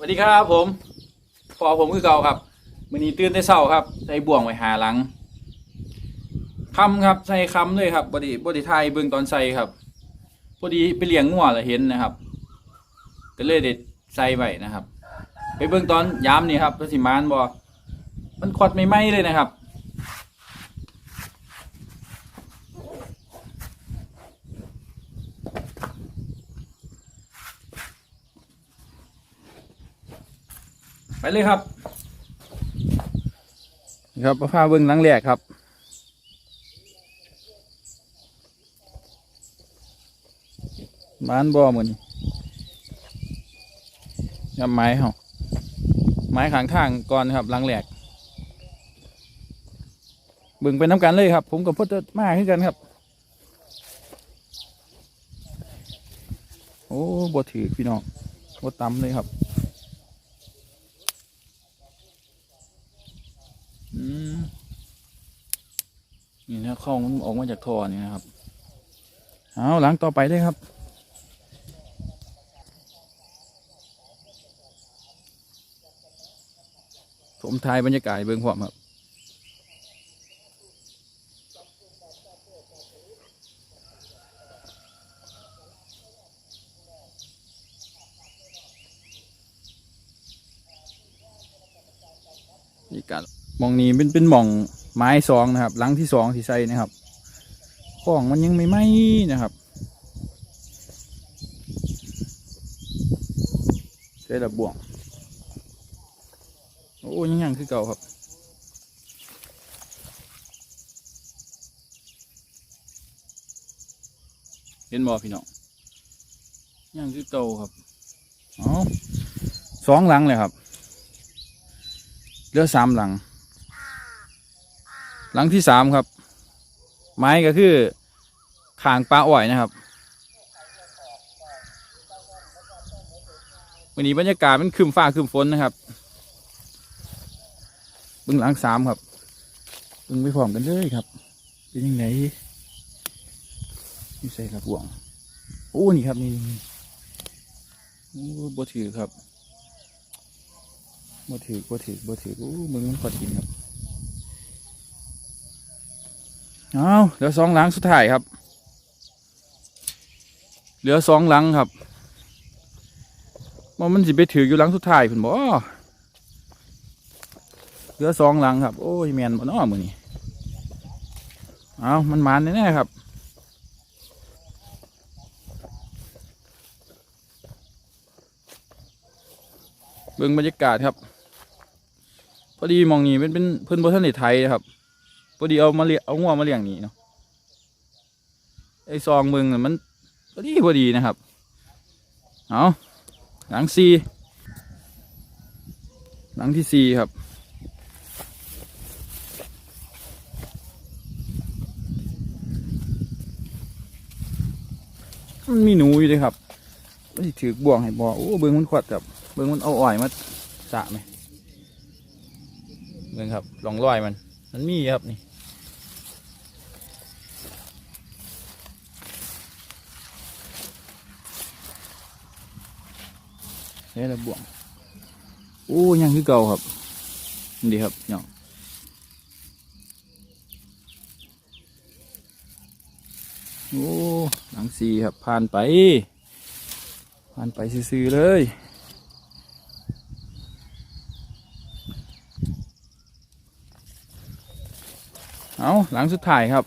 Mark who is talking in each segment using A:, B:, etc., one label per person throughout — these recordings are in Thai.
A: สวัสดีครับผมพอผมคือเก่าครับมันนี้ตื่นได้เศร้าครับใส่บ่วงไว้หาหลังคำครับใส่คำเลยครับบอดีบอดีไทยเบิ่งตอนใส่ครับพอดีไปเลี้ยงงัวแล้วเห็นนะครับ ก็เลยเด็ดใส่ไว้นะครับ ไปเบิ่งตอนย้ำนี่ครับพระสิมานบอมันขวดไม่ไหมเลยนะครับ ไปเลยครับนี่ครับมาพาเบิ้งหลังแรกครับบ้านบ่อมือนยำไม้เหรอไม้ขางทางก่อนครับหลังแรกเบิ่งไปน้ำกันเลยครับ ผมกับพ่อเติมาขึ้นกันครับ โอ้บ่ถือพี่น้องบ่ตำเลยครับ อืม นี่นะข้องมันออกมาจากท่อนี่นะครับ เอาหลังต่อไปเลยครับ ผมทายบรรยากาศเบิ่งพร้อมครับนี่การ มองนี้เป็นเป็นมองไม้สองนะครับ หลังที่สองที่ใส่นะครับข้องมันยังไม่ไหม้นะครับใช้ระบ่วง โอ้ยังยังคือเก่าครับเห็นบ่พี่น้องยังคือเก่าครับเอสองหลังเลยครับเหลือสามหลัง หลังที่สามครับ ไม้ก็คือขางปลาอ้อยนะครับวันนี้บรรยากาศมันครึมฟ้าครึมฝนนะครับบึงหลังสามครับบึงไปพร้อมกันเลยครับ เป็นยังไงนี่ใส่กระบวงโอ้นี่ครับนี่นี่โอ้บ่ถือครับบ่ถือบ่ถือบ่ถือโอ้มึงมันขอดกินครับ เอาเหลือสองหลังสุดท้ายครับ เหลือสองหลังครับว่ามันสิไปถืออยู่หลังสุดท้ายเพิ่นบ่เหลือสองหลังครับ โอ้ยแมนบ่เนาะมื้อนี้เอามันมานแน่ๆครับเบิ่งบรรยากาศครับ พอดีมองนี้เป็นเป็นเพิ่อนบ่ทันได้ไทยนะครับ พอดีเอามาเลี้ยงเอางัวมาเลี้ยงนี่เนาะไอซองเบิ่งน่ะมันพอดีพอดีนะครับเอาหลังซีหลังที่สี่ครับมันมีหนูอยู่เลยครับมันสิถือบ่วงให้บ่อโอ้เบิ่งมันขวดครับ เบิ่งมันเอาอ่อยมาสะไหมเบิ่งครับลองรอยมัน มันมีครับนี่ เฮ้ยระบ่วง โอ้ยังคือเก่าครับดีครับเนาะโอ้หลังสีครับผ่านไป ผ่านไปซื่อเลยเอาหลังสุดท้ายครับ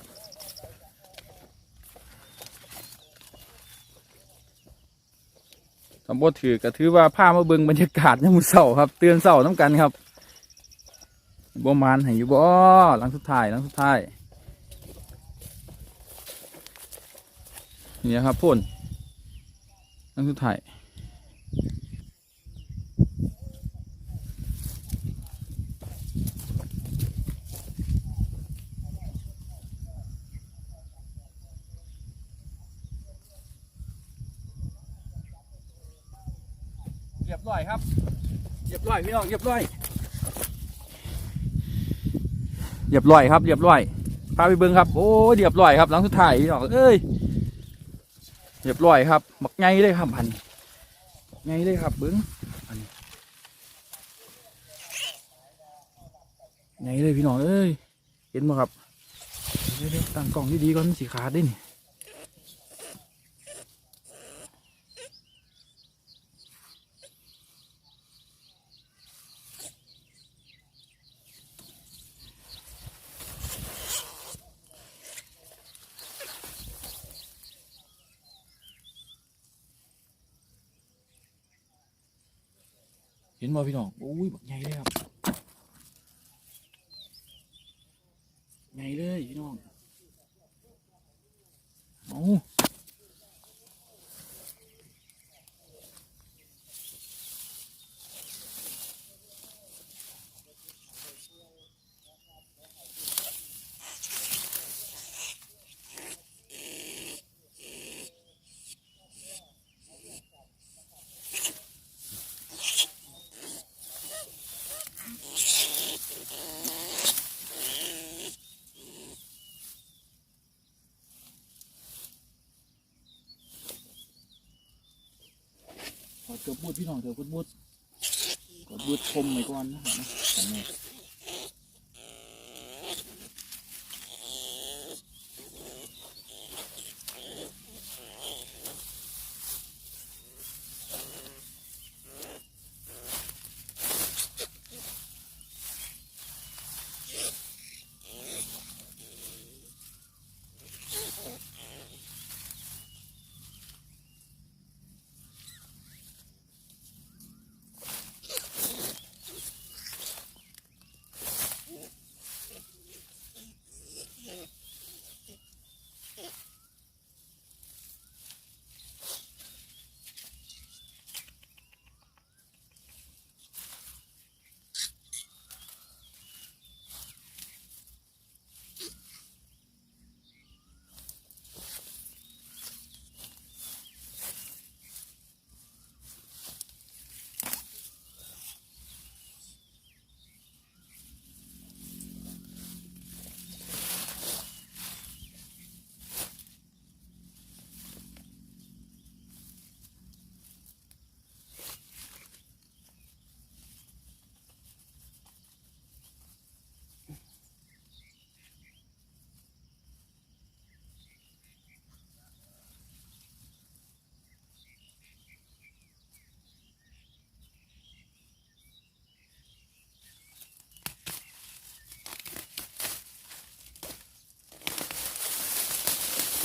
A: สมบูรณ์ถือก็ถือว่าผ้ามาเบิงบรรยากาศยามมื้อเสาครับ เตือนเสาน้ำกันครับบ่มานให้อยู่บ่หลังสุดท้ายหลังสุดท้ายนี่ครับพ่นหลังสุดท้าย บร้อยครับเรียบร้อยพี่น้องเรียบร้อยเรียบร้อยครับเรียบร้อยพาไปเบิ้งครับ โอ้เรียบร้อยครับหลังสุดท้ายพี่น้องเอ้ยเรียบร้อยครับบักไงเลยครับพันไงเลยครับเบิ้งพันไงเลยพี่น้องเอ้ยเห็นไหมครับตั้งกล่องดีๆก่อนสีขาดด้นี่ เห็นบ่พี่น้องอุ้ยบักใหญ่เลยครับใหญ่เลยพี่น้องเอา ขอเกือบบูดพี่น้องเกือบบูดบูดกดบูดชมไปก่อนนะครับนะ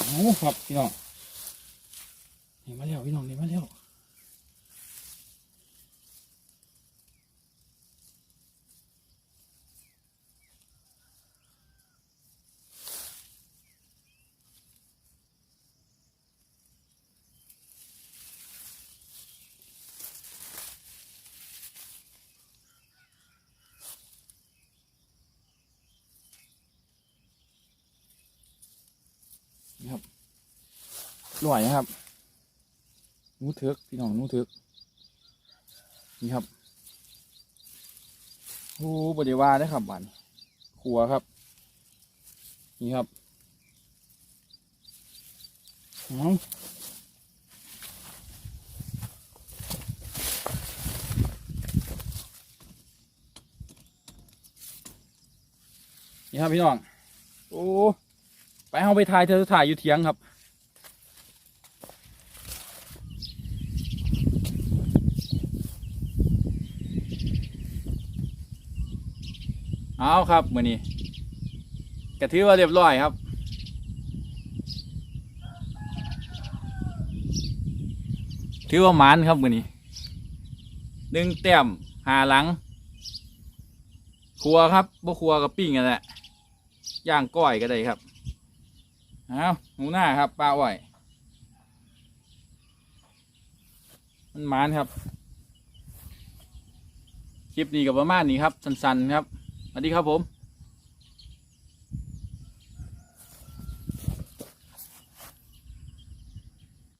A: เอาครับพี่น้องนี่มาแล้วพี่น้องนี่มาแล้วนี่ครับ ลอยนะครับนูเถือกพี่น้องนูเถือกนี่ครับโอ้บไดีว่าได้ครับบันขัวครับ นี่ครับเอานี่ครับพี่น้อง โอ้ ไปเอาไปถ่ายเธอถ่ายอยู่เถียงครับ เอาครับมือนี้กระถือว่าเรียบร้อยครับ ถือว่าหมานครับมือนี้หนึ่งแต้มหาหลัง ครัวครับบ่ครัวกับปิ้งกันแหละย่างก้อยก็ได้ครับเอาหมูหน้าครับปลาอ้อยมันมานครับ คลิปนี้กับประมาณนี้ครับ สั้นๆครับ สวัสดีครับผม